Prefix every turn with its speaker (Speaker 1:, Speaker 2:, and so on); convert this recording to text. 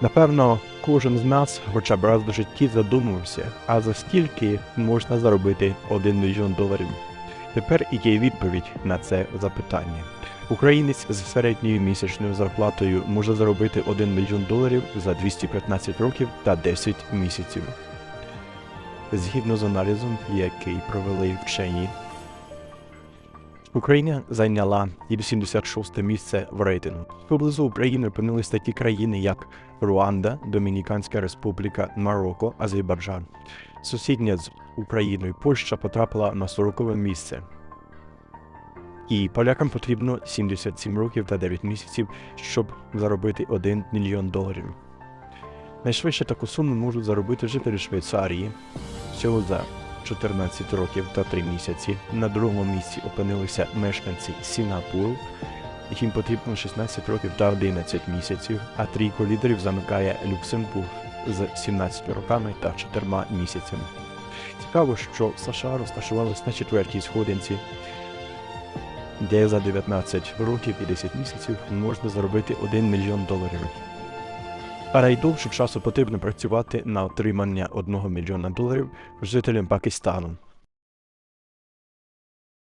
Speaker 1: Напевно, кожен з нас хоча б раз в житті задумався, а за стільки можна заробити 1 мільйон доларів. Тепер і є відповідь на це запитання. Українець з середньою місячною зарплатою може заробити 1 мільйон доларів за 215 років та 10 місяців. Згідно з аналізом, який провели вчені, Україна зайняла 86 місце в рейтингу. Поблизу України опинились такі країни, як Руанда, Домініканська Республіка, Марокко, Азербайджан. Сусідня з Україною Польща потрапила на 40 місце. І полякам потрібно 77 років та 9 місяців, щоб заробити 1 мільйон доларів. Найшвидше таку суму можуть заробити жителі Швейцарії всього за 14 років та 3 місяці. На другому місці опинилися мешканці Сінгапуру, яким потрібно 16 років та 11 місяців, а трійку лідерів замикає Люксембург з 17 роками та 4 місяцями. Цікаво, що США розташувалися на четвертій сходинці, де за 19 років і 10 місяців можна заробити 1 мільйон доларів. А найдовше часу потрібно працювати на отримання 1 мільйона доларів жителям Пакистану.